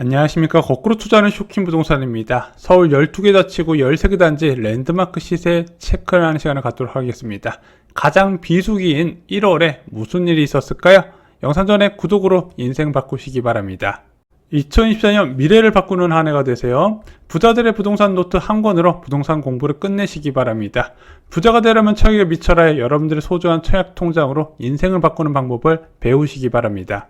안녕하십니까 거꾸로 투자하는 쇼킹 부동산입니다. 서울 12개 다치고 13개 단지 랜드마크 시세 체크를 하는 시간을 갖도록 하겠습니다. 가장 비수기인 1월에 무슨 일이 있었을까요? 영상 전에 구독으로 인생 바꾸시기 바랍니다. 2024년 미래를 바꾸는 한 해가 되세요. 부자들의 부동산 노트 한 권으로 부동산 공부를 끝내시기 바랍니다. 부자가 되려면 청약에 미쳐라의 여러분들의 소중한 청약 통장으로 인생을 바꾸는 방법을 배우시기 바랍니다.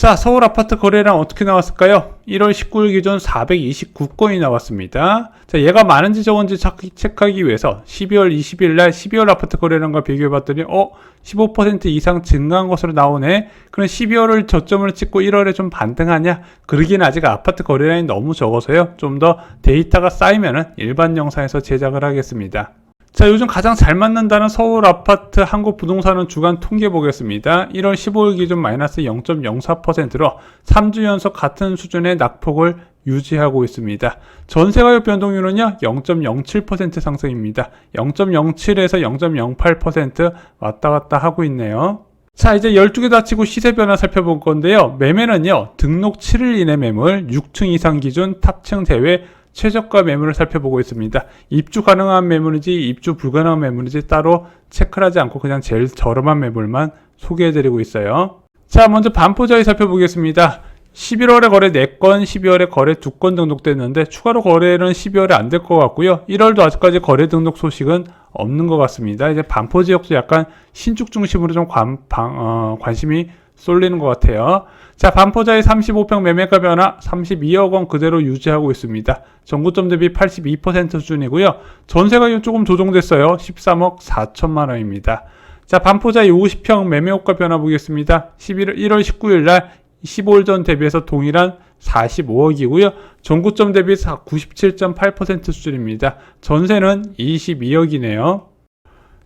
자, 서울 아파트 거래량 어떻게 나왔을까요? 1월 19일 기준 429건이 나왔습니다. 자, 얘가 많은지 적은지 체크하기 위해서 12월 20일 날 12월 아파트 거래량과 비교해 봤더니 어, 15% 이상 증가한 것으로 나오네. 그럼 12월을 저점을 찍고 1월에 좀 반등하냐? 그러기엔 아직 아파트 거래량이 너무 적어서요. 좀 더 데이터가 쌓이면은 일반 영상에서 제작을 하겠습니다. 자, 요즘 가장 잘 맞는다는 서울 아파트 한국 부동산은 주간 통계 보겠습니다. 1월 15일 기준 마이너스 0.04%로 3주 연속 같은 수준의 낙폭을 유지하고 있습니다. 전세가격 변동률은요, 0.07% 상승입니다. 0.07에서 0.08% 왔다 갔다 하고 있네요. 자, 이제 12개 다치고 시세 변화 살펴볼 건데요. 매매는요, 등록 7일 이내 매물, 6층 이상 기준, 탑층 제외, 최저가 매물을 살펴보고 있습니다. 입주 가능한 매물인지 입주 불가능한 매물인지 따로 체크를 하지 않고 그냥 제일 저렴한 매물만 소개해드리고 있어요. 자, 먼저 반포자리 살펴보겠습니다. 11월에 거래 4건, 12월에 거래 2건 등록됐는데 추가로 거래는 12월에 안 될 것 같고요. 1월도 아직까지 거래 등록 소식은 없는 것 같습니다. 이제 반포 지역도 약간 신축 중심으로 좀 관, 방, 어, 관심이 쏠리는 것 같아요. 자, 반포자의 35평 매매가 변화 32억 원 그대로 유지하고 있습니다. 전구점 대비 82% 수준이고요. 전세 가격 조금 조정됐어요. 13억 4천만 원입니다. 자, 반포자의 50평 매매호가 변화 보겠습니다. 11월 1월 19일 날 15일 전 대비해서 동일한 45억이고요. 전구점 대비 97.8% 수준입니다. 전세는 22억이네요.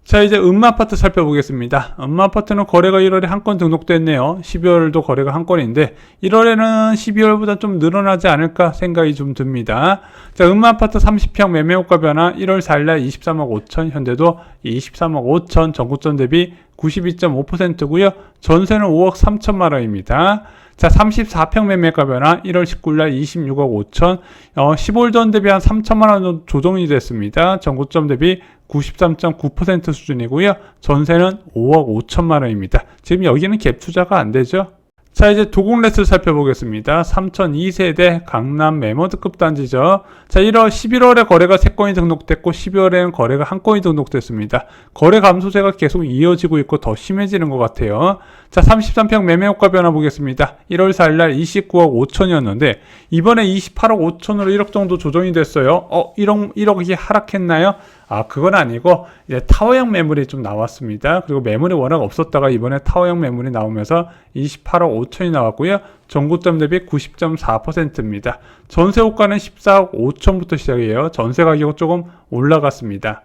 자, 이제 음마 아파트 살펴보겠습니다. 음마 아파트는 거래가 1월에 한 건 등록됐네요. 12월도 거래가 한 건인데, 1월에는 12월보다 좀 늘어나지 않을까 생각이 좀 듭니다. 자, 음마 아파트 30평 매매호가 변화 1월 4일날 23억 5천, 현재도 23억 5천, 전구점 대비 92.5%고요. 전세는 5억 3천만 원입니다. 자, 34평 매매가 변화 1월 19일 날 26억 5천, 어, 15일 전 대비 한 3천만 원 정도 조정이 됐습니다. 전고점 대비 93.9% 수준이고요. 전세는 5억 5천만 원입니다. 지금 여기는 갭 투자가 안 되죠? 자, 이제 도공레스를 살펴보겠습니다. 3002세대 강남 메모드급 단지죠. 자, 1월, 11월에 거래가 3건이 등록됐고, 12월에는 거래가 1건이 등록됐습니다. 거래 감소세가 계속 이어지고 있고 더 심해지는 것 같아요. 자, 33평 매매효과 변화 보겠습니다. 1월 4일날 29억 5천이었는데, 이번에 28억 5천으로 1억 정도 조정이 됐어요. 어, 1억, 1억이 하락했나요? 아, 그건 아니고, 이제 타워형 매물이 좀 나왔습니다. 그리고 매물이 워낙 없었다가 이번에 타워형 매물이 나오면서 28억 5천이 나왔고요. 전고점 대비 90.4%입니다. 전세 호가는 14억 5천부터 시작이에요. 전세 가격은 조금 올라갔습니다.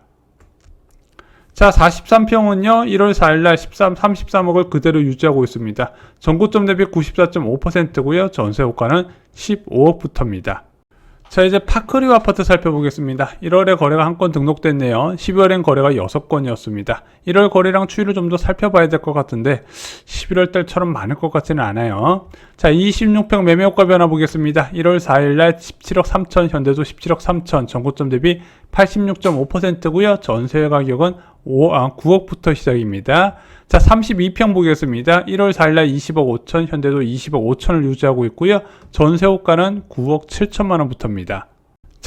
자, 43평은요, 1월 4일날 13, 33억을 그대로 유지하고 있습니다. 전고점 대비 94.5%고요. 전세 호가는 15억부터입니다. 자, 이제 파크리오 아파트 살펴보겠습니다. 1월에 거래가 한 건 등록됐네요. 12월엔 거래가 6건이었습니다. 1월 거래량 추이를 좀 더 살펴봐야 될 것 같은데 11월 달처럼 많을 것 같지는 않아요. 자, 26평 매매 효과 변화 보겠습니다. 1월 4일 날 17억 3천, 현재도 17억 3천, 전고점 대비 86.5%고요. 전세 가격은 5, 아, 9억부터 시작입니다. 자, 32평 보겠습니다. 1월 4일 날 20억 5천, 현재도 20억 5천을 유지하고 있고요. 전세 호가는 9억 7천만 원부터입니다.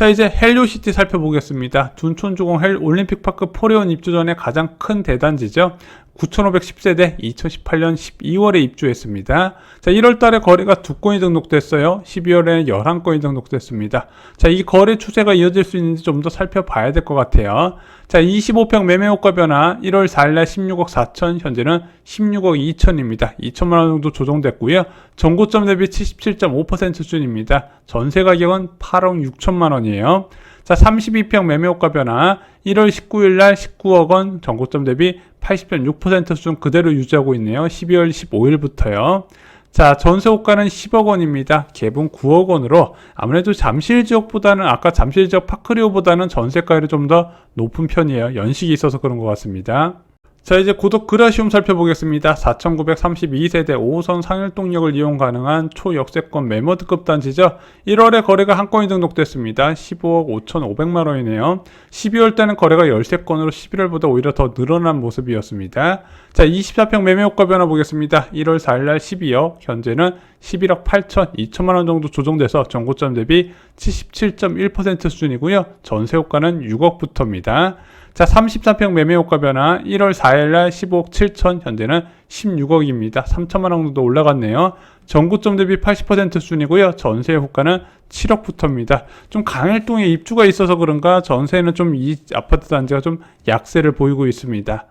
자, 이제 헬리오시티 살펴보겠습니다. 둔촌주공 헬 올림픽파크 포레온 입주 전에 가장 큰 대단지죠. 9,510세대 2018년 12월에 입주했습니다. 자, 1월 달에 거래가 두 건이 등록됐어요. 12월에는 11건이 등록됐습니다. 자, 이 거래 추세가 이어질 수 있는지 좀 더 살펴봐야 될 것 같아요. 자, 25평 매매 효과 변화 1월 4일날 16억 4천, 현재는 16억 2천입니다. 2천만 원 정도 조정됐고요. 전고점 대비 77.5% 수준입니다. 전세 가격은 8억 6천만 원이에요. 자, 32평 매매 효과 변화 1월 19일 날 19억 원 전고점 대비 80.6% 수준 그대로 유지하고 있네요. 12월 15일부터요. 자, 전세 호가는 10억 원입니다. 개분 9억 원으로 아무래도 잠실 지역보다는 아까 잠실 지역 파크리오보다는 전세가율이 좀 더 높은 편이에요. 연식이 있어서 그런 것 같습니다. 자 이제 고독 그라시움 살펴보겠습니다. 4932세대 5호선 상일동역을 이용 가능한 초역세권 매머드급 단지죠. 1월에 거래가 한 건이 등록됐습니다. 15억 5,500만 원이네요. 12월 때는 거래가 13건으로 11월보다 오히려 더 늘어난 모습이었습니다. 자 24평 매매 효과 변화 보겠습니다. 1월 4일날 12억, 현재는 11억 8천 2천만 원 정도 조정돼서 전고점 대비 77.1% 수준이고요. 전세 효과는 6억부터입니다. 자, 33평 매매 효과 변화 1월 4일날 15억 7천 현재는 16억입니다. 3천만 원 정도 올라갔네요. 전고점 대비 80% 수준이고요. 전세 효과는 7억부터입니다. 좀 강일동에 입주가 있어서 그런가 전세는 좀 이 아파트 단지가 좀 약세를 보이고 있습니다.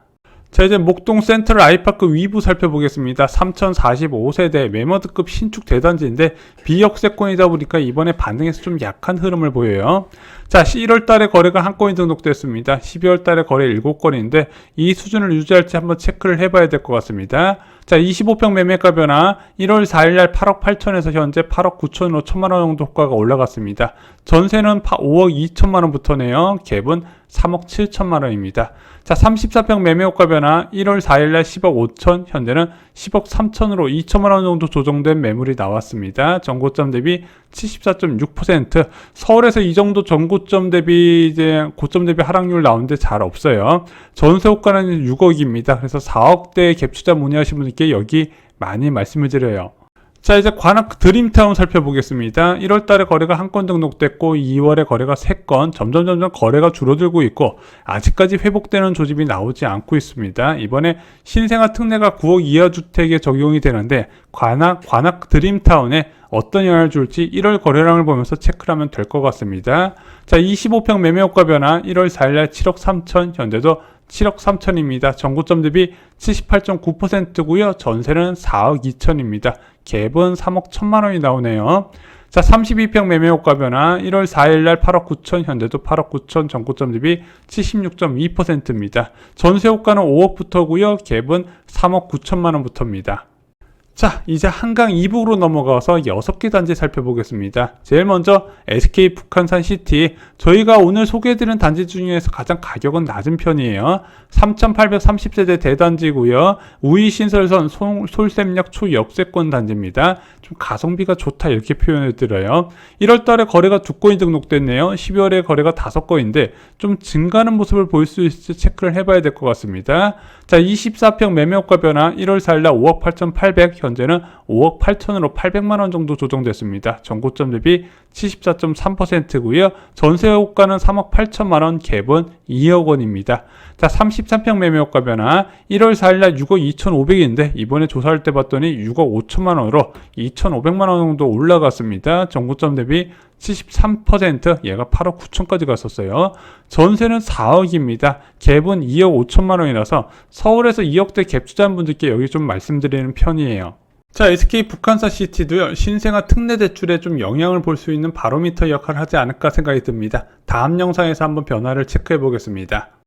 자 이제 목동 센트럴 아이파크 위부 살펴보겠습니다. 3045세대 매머드급 신축 대단지인데 비역세권이다 보니까 이번에 반등에서 좀 약한 흐름을 보여요. 자 1월 달에 거래가 한 건이 등록됐습니다. 12월 달에 거래 7건인데 이 수준을 유지할지 한번 체크를 해봐야 될 것 같습니다. 자 25평 매매가 변화 1월 4일 날 8억 8천에서 현재 8억 9천으로 1천만 원 정도 효과가 올라갔습니다. 전세는 5억 2천만 원부터네요. 갭은 3억 7천만 원입니다. 자 34평 매매 효과 변화 1월 4일 날 10억 5천 현재는 10억 3천으로 2천만 원 정도 조정된 매물이 나왔습니다. 전고점 대비 74.6% 서울에서 이 정도 전고점 대비 이제 고점 대비 하락률 나오는데 잘 없어요. 전세 효과는 6억입니다. 그래서 4억대 갭 투자 문의하신 분들께 여기 많이 말씀을 드려요. 자 이제 관악 드림타운 살펴보겠습니다. 1월 달에 거래가 한 건 등록됐고 2월에 거래가 3건 점점 점점 거래가 줄어들고 있고 아직까지 회복되는 조짐이 나오지 않고 있습니다. 이번에 신생아 특례가 9억 이하 주택에 적용이 되는데 관악 관악 드림타운에 어떤 영향을 줄지 1월 거래량을 보면서 체크를 하면 될 것 같습니다. 자 25평 매매 효과 변화 1월 4일날 7억 3천 현재도 7억 3천입니다. 전고점 대비 78.9%고요. 전세는 4억 2천입니다. 갭은 3억 1천만 원이 나오네요. 자, 32평 매매 효과 변화 1월 4일 날 8억 9천, 현재도 8억 9천, 전고점 대비 76.2%입니다. 전세 효과는 5억부터고요. 갭은 3억 9천만 원부터입니다. 자, 이제 한강 이북으로 넘어가서 6개 단지 살펴보겠습니다. 제일 먼저 SK 북한산 시티. 저희가 오늘 소개해드린 단지 중에서 가장 가격은 낮은 편이에요. 3,830세대 대단지고요. 우이 신설선 솔- 솔샘역 초역세권 단지입니다. 좀 가성비가 좋다 이렇게 표현을 드려요. 1월 달에 거래가 두 건이 등록됐네요. 12월에 거래가 다섯 건인데 좀 증가하는 모습을 보일 수 있을지 체크를 해봐야 될 것 같습니다. 자, 24평 매매 효과 변화 1월 4일 날 5억 8,800, 현재는 5억 8천으로 800만 원 정도 조정됐습니다. 전고점 대비 74.3%고요. 전세 효과는 3억 8천만 원, 갭은 2억 원입니다. 자, 33평 매매 효과 변화 1월 4일 날 6억 2,500인데 이번에 조사할 때 봤더니 6억 5천만 원으로 2,500만 원 정도 올라갔습니다. 전고점 대비 73% 얘가 8억 9천까지 갔었어요. 전세는 4억입니다. 갭은 2억 5천만 원이라서 서울에서 2억대 갭 투자한 분들께 여기 좀 말씀드리는 편이에요. 자, SK 북한사 시티도요, 신생아 특례 대출에 좀 영향을 볼 수 있는 바로미터 역할을 하지 않을까 생각이 듭니다. 다음 영상에서 한번 변화를 체크해 보겠습니다.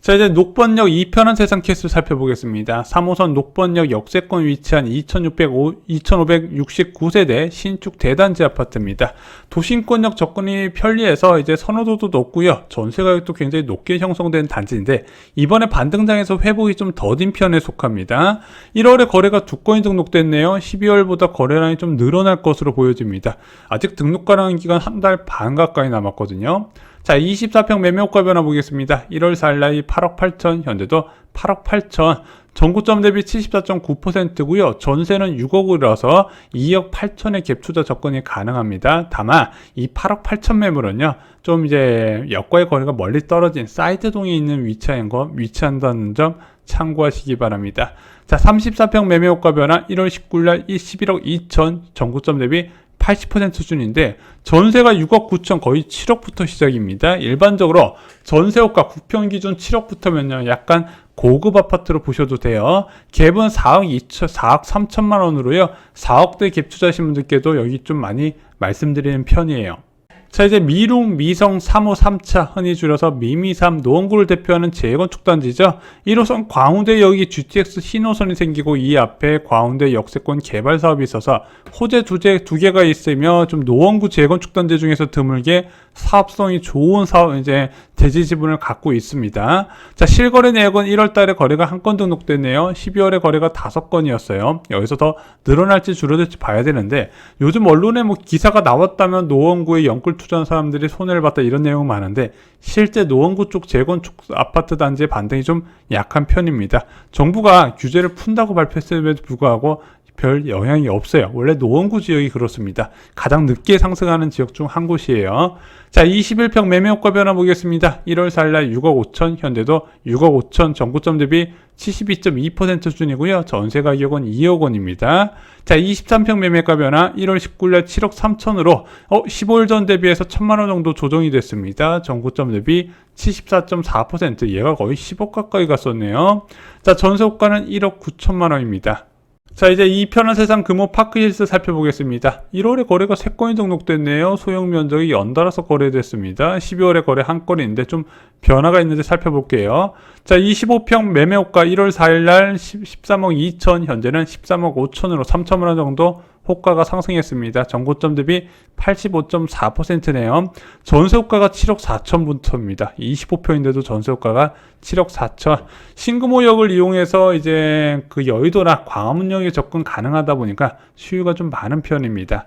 자 이제 녹번역 2편한 세상 케이스 살펴보겠습니다. 3호선 녹번역 역세권 위치한 2605, 2569세대 신축 대단지 아파트입니다. 도심권역 접근이 편리해서 이제 선호도도 높고요. 전세 가격도 굉장히 높게 형성된 단지인데 이번에 반등장에서 회복이 좀 더딘 편에 속합니다. 1월에 거래가 두 건이 등록됐네요. 12월보다 거래량이 좀 늘어날 것으로 보여집니다. 아직 등록 가능 기간 한 달 반 가까이 남았거든요. 자, 24평 매매 효과 변화 보겠습니다. 1월 4일 날 8억 8천, 현재도 8억 8천. 전고점 대비 74.9%고요. 전세는 6억이라서 2억 8천의 갭 투자 접근이 가능합니다. 다만 이 8억 8천 매물은요. 좀 이제 역과의 거리가 멀리 떨어진 사이드동에 있는 위치한 거 위치한다는 점 참고하시기 바랍니다. 자, 34평 매매 효과 변화 1월 19일 날 11억 2천 전고점 대비 80% 수준인데 전세가 6억 9천 거의 7억부터 시작입니다. 일반적으로 전세호가 9평 기준 7억부터면요 약간 고급 아파트로 보셔도 돼요. 갭은 4억 2천, 4억 3천만 원으로요. 4억대 갭 투자하신 분들께도 여기 좀 많이 말씀드리는 편이에요. 자 이제 미룽 미성 3호 3차 흔히 줄여서 미미삼 노원구를 대표하는 재건축 단지죠. 1호선 광운대역이 GTX 신호선이 생기고 이 앞에 광운대 역세권 개발 사업이 있어서 호재 두재 두 개가 있으며 좀 노원구 재건축 단지 중에서 드물게 사업성이 좋은 사업 이제 대지 지분을 갖고 있습니다. 자, 실거래 내역은 1월 달에 거래가 한 건 등록됐네요. 12월에 거래가 5건이었어요. 여기서 더 늘어날지 줄어들지 봐야 되는데 요즘 언론에 뭐 기사가 나왔다면 노원구에 영끌 투자한 사람들이 손해를 봤다 이런 내용 많은데 실제 노원구 쪽 재건축 아파트 단지의 반등이 좀 약한 편입니다. 정부가 규제를 푼다고 발표했음에도 불구하고 별 영향이 없어요. 원래 노원구 지역이 그렇습니다. 가장 늦게 상승하는 지역 중 한 곳이에요. 자, 21평 매매 효과 변화 보겠습니다. 1월 4일 날 6억 5천, 현대도 6억 5천, 전고점 대비 72.2% 수준이고요. 전세 가격은 2억 원입니다. 자, 23평 매매가 변화 1월 19일 날 7억 3천으로 어, 15일 전 대비해서 1천만 원 정도 조정이 됐습니다. 전고점 대비 74.4% 얘가 거의 10억 가까이 갔었네요. 자, 전세 호가는 1억 9천만 원입니다. 자, 이제 이 편한 세상 금호 파크힐스 살펴보겠습니다. 1월에 거래가 3건이 등록됐네요. 소형 면적이 연달아서 거래됐습니다. 12월에 거래 한 건인데 좀 변화가 있는지 살펴볼게요. 자, 25평 매매호가 1월 4일 날 13억 2천, 현재는 13억 5천으로 3천만 원 정도 호가가 상승했습니다. 전고점 대비 85.4%네요. 전세 호가가 7억 4천부터입니다. 25평인데도 전세 호가가 7억 4천. 신금호역을 이용해서 이제 그 여의도나 광화문역에 접근 가능하다 보니까 수요가 좀 많은 편입니다.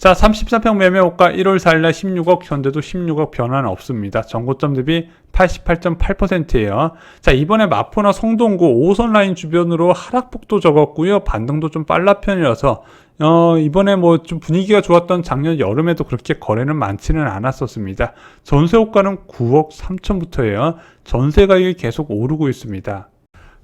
자, 34평 매매 호가 1월 4일 날 16억, 현재도 16억 변화는 없습니다. 전고점 대비 88.8%예요. 자, 이번에 마포나 성동구 5선 라인 주변으로 하락폭도 적었고요. 반등도 좀 빨라 편이라서 어, 이번에 뭐 좀 분위기가 좋았던 작년 여름에도 그렇게 거래는 많지는 않았었습니다. 전세 호가는 9억 3천부터예요. 전세 가격이 계속 오르고 있습니다.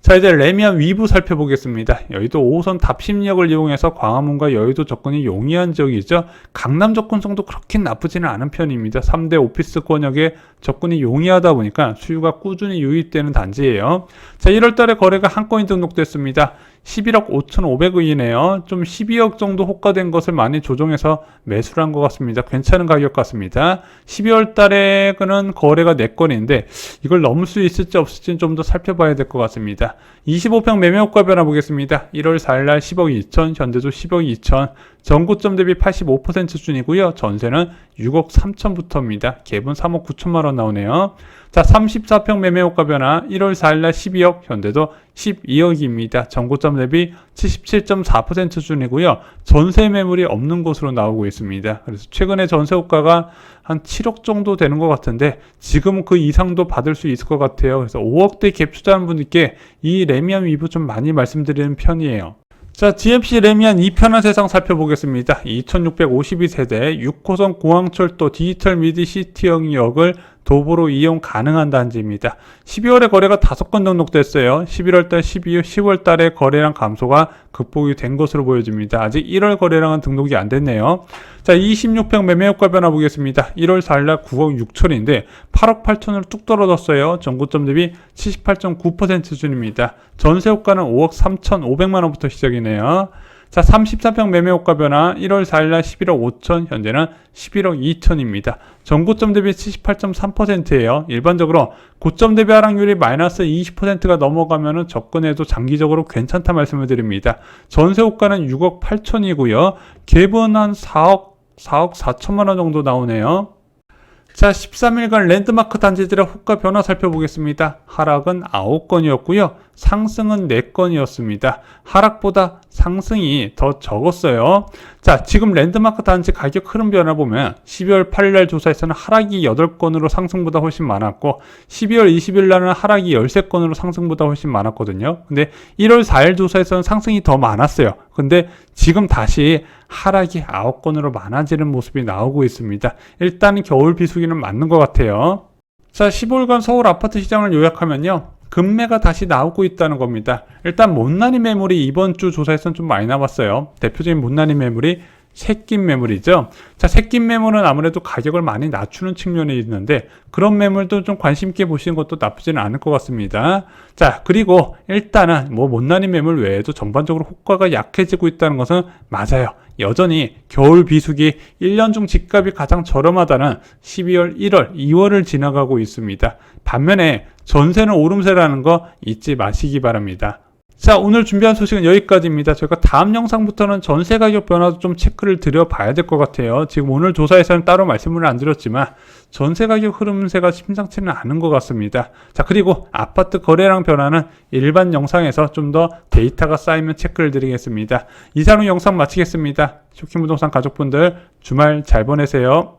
자 이제 레미안 위부 살펴보겠습니다. 여의도 5호선 답심역을 이용해서 광화문과 여의도 접근이 용이한 지역이죠. 강남 접근성도 그렇게 나쁘지는 않은 편입니다. 3대 오피스 권역에 접근이 용이하다 보니까 수요가 꾸준히 유입되는 단지예요. 자 1월 달에 거래가 한 건이 등록됐습니다. 11억 5,500원이네요. 좀 12억 정도 호가된 것을 많이 조정해서 매수를 한 것 같습니다. 괜찮은 가격 같습니다. 12월 달에는 거래가 4건인데 이걸 넘을 수 있을지 없을지는 좀 더 살펴봐야 될 것 같습니다. 25평 매매 효과 변화 보겠습니다. 1월 4일 날 10억 2천, 현재도 10억 2천, 전고점 대비 85% 수준이고요. 전세는 6억 3천부터입니다. 갭은 3억 9천만 원 나오네요. 자, 34평 매매 효과 변화 1월 4일 날 12억, 현재도 12억입니다. 전고점 대비 77.4% 수준이고요. 전세 매물이 없는 곳으로 나오고 있습니다. 그래서 최근에 전세 호가가 한 7억 정도 되는 것 같은데 지금은 그 이상도 받을 수 있을 것 같아요. 그래서 5억대 갭 투자한 분들께 이 레미안 위브 좀 많이 말씀드리는 편이에요. 자, GMC 레미안 2편한 세상 살펴보겠습니다. 2652세대 6호선 공항철도 디지털 미디 시티형 역을 도보로 이용 가능한 단지입니다. 12월에 거래가 5건 등록됐어요. 11월달, 12월, 10월달에 거래량 감소가 극복이 된 것으로 보여집니다. 아직 1월 거래량은 등록이 안 됐네요. 자, 26평 매매 효과 변화 보겠습니다. 1월 4일날 9억 6천인데 8억 8천으로 뚝 떨어졌어요. 전고점 대비 78.9% 수준입니다. 전세 효과는 5억 3천 5백만 원부터 시작이네요. 자, 33평 매매 효과 변화 1월 4일 날 11억 5천, 현재는 11억 2천입니다. 전고점 대비 78.3%예요. 일반적으로 고점 대비 하락률이 마이너스 20%가 넘어가면은 접근해도 장기적으로 괜찮다 말씀을 드립니다. 전세 호가는 6억 8천이고요. 갭은 한 4억 4억 4천만 원 정도 나오네요. 자, 13일간 랜드마크 단지들의 호가 변화 살펴보겠습니다. 하락은 9건이었고요. 상승은 4건이었습니다. 하락보다 상승이 더 적었어요. 자, 지금 랜드마크 단지 가격 흐름 변화 보면 12월 8일 날 조사에서는 하락이 8건으로 상승보다 훨씬 많았고 12월 20일 날은 하락이 13건으로 상승보다 훨씬 많았거든요. 근데 1월 4일 조사에서는 상승이 더 많았어요. 근데 지금 다시 하락이 9건으로 많아지는 모습이 나오고 있습니다. 일단 겨울 비수기는 맞는 것 같아요. 자, 15일간 서울 아파트 시장을 요약하면요. 금매가 다시 나오고 있다는 겁니다. 일단 못난이 매물이 이번 주 조사에서는 좀 많이 나왔어요. 대표적인 못난이 매물이 새낀 매물이죠. 자, 새낀 매물은 아무래도 가격을 많이 낮추는 측면이 있는데 그런 매물도 좀 관심 있게 보시는 것도 나쁘지는 않을 것 같습니다. 자, 그리고 일단은 뭐 못난이 매물 외에도 전반적으로 호가가 약해지고 있다는 것은 맞아요. 여전히 겨울 비수기 1년 중 집값이 가장 저렴하다는 12월, 1월, 2월을 지나가고 있습니다. 반면에 전세는 오름세라는 거 잊지 마시기 바랍니다. 자, 오늘 준비한 소식은 여기까지입니다. 저희가 다음 영상부터는 전세 가격 변화도 좀 체크를 드려봐야 될 것 같아요. 지금 오늘 조사에서는 따로 말씀을 안 드렸지만 전세 가격 흐름세가 심상치는 않은 것 같습니다. 자, 그리고 아파트 거래량 변화는 일반 영상에서 좀 더 데이터가 쌓이면 체크를 드리겠습니다. 이상 후 영상 마치겠습니다. 쇼킹 부동산 가족분들 주말 잘 보내세요.